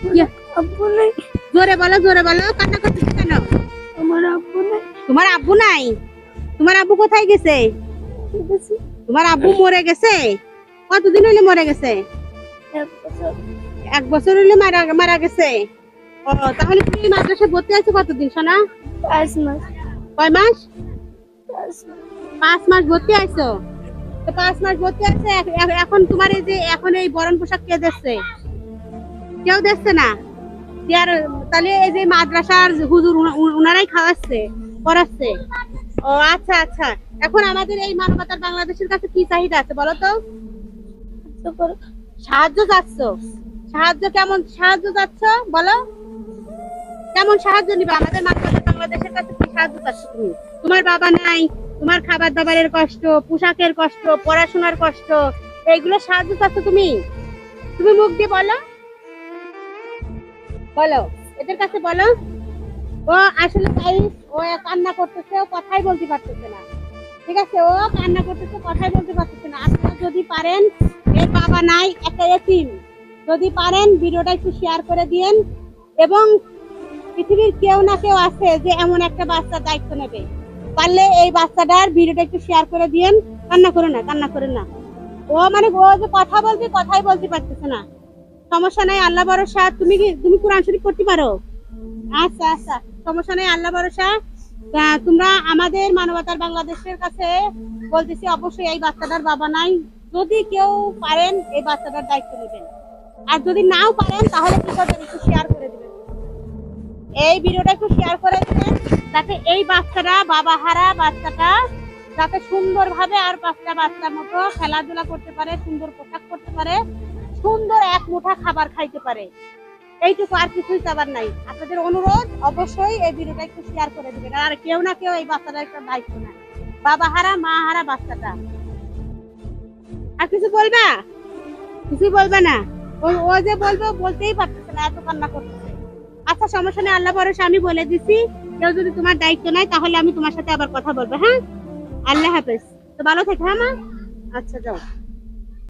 কি- আব্বু নাই। জোরে বলো জোরে বলো কান্না করতেছো কেন? আমার আব্বু নাই। তোমার আব্বু নাই? তোমার আব্বু কোথায় গেছে? তোমার আব্বু মরে গেছে? কতদিন হইলে মরে গেছে? এক বছর। হইলে মারা মারা গেছে। ও তাহলে তুমি মাদ্রাসায় ভর্তি আছো কতদিন সোনা? পাঁচ মাস। কয় মাস? পাঁচ মাস। ভর্তি আইছো? তো পাঁচ মাস ভর্তি আছে এখ- এখ- এখন তোমার এই যে এখন এই বরণ পোশাক কে দিচ্ছে কেউ দিচ্ছে না। দেয়ার তাহলে এই যে মাদ্রাসার হুজুর উনা- খাওয়াচ্ছে, পড়াচ্ছে। ও আচ্ছা আচ্ছা। এখন আমাদের এই মানবতার বাংলাদেশের কাছে কি চাহিদা আছে বলো তো? সাহায্য চাচ্ছ? সাহায্য কেমন সাহায্য চাচ্ছ? বলো। কেমন সাহায্য নিবে? আমাদের মানবতার বাংলাদেশের কাছে কি সাহায্য চাচ্ছ তুমি? তোমার বাবা নাই, তোমার খাবার দাবারের কষ্ট, পোশাকের কষ্ট, পড়াশোনার কষ্ট, এইগুলো সাহায্য চাচ্ছ তুমি? তুমি মুখ দিয়ে বলো। বলো, এদের কাছে বলো। ও আসলে গাইস ও কান্না করতেছে, ও কথাই বলতে পারতেছে না। ঠিক আছে, ও কান্না করতেছে, কথাই বলতে পারতেছে না। আপনারা যদি পারেন, এর বাবা নাই একটা এতিম। যদি পারেন, ভিডিওটা একটু শেয়ার করে দিয়েন। এবং পৃথিবীর কেউ না কেউ আছে যে এমন একটা বাচ্চার দায়িত্ব নেবে। পারলে এই বাচ্চাটার ভিডিওটা একটু শেয়ার করে দিয়েন। কান্না করে না, কান্না করে না। ও মানে ও যে কথা বলবে কথাই বলতে পারতেছে না। সমস্যা নাই, আল্লাহ ভরসা। তুমি কি তুমি কোরআন শরীফ পড়তে পারো? আচ্ছা আচ্ছা। সমস্যা নাই, আল্লাহ ভরসা। তোমরা আমাদের মানবতার বাংলাদেশের কাছে বলতেছি, অবশ্যই এই বাচ্চাটার বাবা নাই। যদি কেউ পারেন, এই বাচ্চাটার দায়িত্ব নেবেন। আর যদি নাও পারেন, তাহলে কি করবেন একটু শেয়ার করে দিবেন। এই ভিডিওটা একটু শেয়ার করে দিবেন, যাতে এই বাচ্চাটা, বাবা হারা বাচ্চাটা, যাতে সুন্দরভাবে আর বাচ্চা বাচ্চার মতো খেলাধুলা করতে পারে, সুন্দর পোশাক করতে পারে। সুন্দর এক মুঠা খাবার খাইতে পারে। এইটুকু আর কিছুই চাবার নাই। আপনাদের অনুরোধ, অবশ্যই এই ভিডিওটা একটু শেয়ার করে দিবেন। আর কেউ না কেউ এই বাচ্চাটা একটা দায়িত্ব নেয়। বাবা হারা, মা হারা বাচ্চাটা। আর কিছু বলবা? কিছুই বলবে না? ওই ও যে বলবে বলতেই পারতেছে না, এত কান্না করতেছে। আচ্ছা সমস্যা নেই, আল্লাহ ভরসা, আমি বলে দিছি। কেউ যদি তোমার দায়িত্ব নেয়, তাহলে আমি তোমার সাথে আবার কথা বলব হ্যাঁ? আল্লাহ হাফেজ। তো ভালো থেকে হ্যাঁ মা? আচ্ছা যাও।